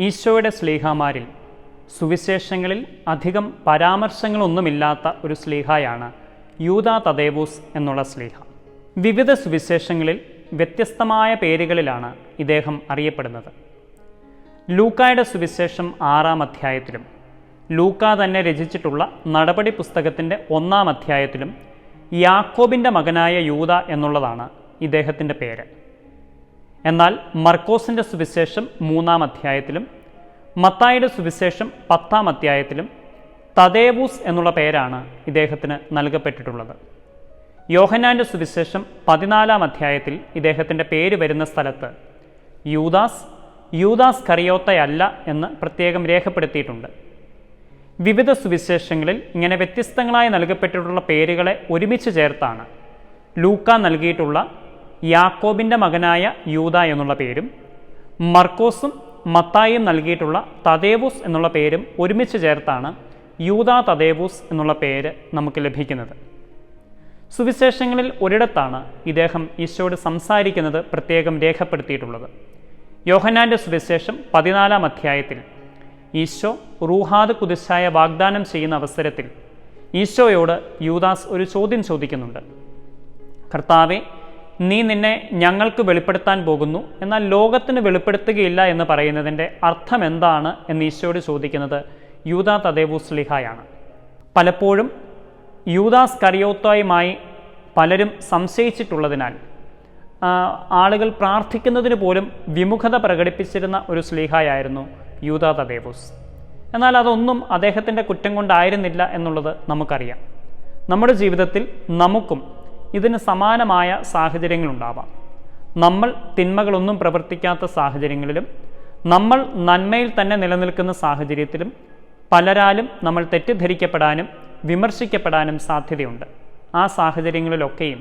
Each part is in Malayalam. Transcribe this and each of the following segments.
ഈശോയുടെ സ്ലീഹാമാരിൽ സുവിശേഷങ്ങളിൽ അധികം പരാമർശങ്ങളൊന്നുമില്ലാത്ത ഒരു സ്ലീഹായാണ് യൂത തദേവൂസ് എന്നുള്ള സ്ലീഹ. വിവിധ സുവിശേഷങ്ങളിൽ വ്യത്യസ്തമായ പേരുകളിലാണ് ഇദ്ദേഹം അറിയപ്പെടുന്നത്. ലൂക്കായുടെ സുവിശേഷം ആറാം അധ്യായത്തിലും ലൂക്ക തന്നെ രചിച്ചിട്ടുള്ള നടപടി പുസ്തകത്തിന്റെ ഒന്നാം അധ്യായത്തിലും യാക്കോബിന്റെ മകനായ യൂത എന്നുള്ളതാണ് ഇദ്ദേഹത്തിന്റെ പേര്. എന്നാൽ മർക്കോസിന്റെ സുവിശേഷം മൂന്നാം അധ്യായത്തിലും മത്തായിയുടെ സുവിശേഷം പത്താം അധ്യായത്തിലും തദേവൂസ് എന്നുള്ള പേരാണ് ഇദ്ദേഹത്തിന് നൽകപ്പെട്ടിട്ടുള്ളത്. യോഹനാന്റെ സുവിശേഷം പതിനാലാം അധ്യായത്തിൽ ഇദ്ദേഹത്തിന്റെ പേര് വരുന്ന സ്ഥലത്ത് യൂദാസ് യൂദാസ് കറിയോത്തയല്ല എന്ന് പ്രത്യേകം രേഖപ്പെടുത്തിയിട്ടുണ്ട്. വിവിധ സുവിശേഷങ്ങളിൽ ഇങ്ങനെ വ്യത്യസ്തങ്ങളായി നൽകപ്പെട്ടിട്ടുള്ള പേരുകളെ ഒരുമിച്ച് ചേർത്താണ് ലൂക്ക നൽകിയിട്ടുള്ള യാക്കോബിന്റെ മകനായ യൂത എന്നുള്ള പേരും മർക്കോസും മത്തായും നൽകിയിട്ടുള്ള തദേവൂസ് എന്നുള്ള പേരും ഒരുമിച്ച് ചേർത്താണ് യൂത തദേവൂസ് എന്നുള്ള പേര് നമുക്ക് ലഭിക്കുന്നത്. സുവിശേഷങ്ങളിൽ ഒരിടത്താണ് ഇദ്ദേഹം ഈശോയോട് സംസാരിക്കുന്നത് പ്രത്യേകം രേഖപ്പെടുത്തിയിട്ടുള്ളത്. യോഹനാന്റെ സുവിശേഷം പതിനാലാം അധ്യായത്തിൽ ഈശോ റൂഹാദ് കുതിശായ വാഗ്ദാനം ചെയ്യുന്ന അവസരത്തിൽ ഈശോയോട് യൂദാസ് ഒരു ചോദ്യം ചോദിക്കുന്നുണ്ട്. കർത്താവെ നീ നിന്നെ ഞങ്ങൾക്ക് വെളിപ്പെടുത്താൻ പോകുന്നു. എന്നാൽ ലോകത്തിന് വെളിപ്പെടുത്തുകയില്ല എന്ന് പറയുന്നതിന്റെ അർത്ഥം എന്താണ് എന്ന് ഈശോയോട് ചോദിക്കുന്നത് യൂദാ തദേവൂസ്ലിഹായാണ്. പലപ്പോഴും യൂദാസ് കറിയോത്തോയുമായി പലരും സംശയിച്ചിട്ടുള്ളതിനാൽ ആളുകൾ പ്രാർത്ഥിക്കുന്നതിന് പോലും വിമുഖത പ്രകടിപ്പിച്ചിരുന്ന ഒരു സ്ലീഹായായിരുന്നു യൂതാ തദേവൂസ്. എന്നാൽ അതൊന്നും അദ്ദേഹത്തിന്റെ കുറ്റം കൊണ്ടായിരുന്നില്ല എന്നുള്ളത് നമുക്കറിയാം. നമ്മുടെ ജീവിതത്തിൽ നമുക്കും ഇതിന് സമാനമായ സാഹചര്യങ്ങളുണ്ടാവാം. നമ്മൾ തിന്മകളൊന്നും പ്രവർത്തിക്കാത്ത സാഹചര്യങ്ങളിലും നമ്മൾ നന്മയിൽ തന്നെ നിലനിൽക്കുന്ന സാഹചര്യത്തിലും പലരാലും നമ്മൾ തെറ്റിദ്ധരിക്കപ്പെടാനും വിമർശിക്കപ്പെടാനും സാധ്യതയുണ്ട്. ആ സാഹചര്യങ്ങളിലൊക്കെയും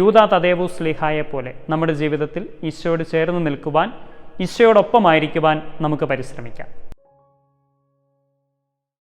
യൂത തദേവു സ്ലിഹായെ പോലെ നമ്മുടെ ജീവിതത്തിൽ ഈശോയോട് ചേർന്ന് നിൽക്കുവാൻ ഈശോയോടൊപ്പമായിരിക്കുവാൻ നമുക്ക് പരിശ്രമിക്കാം.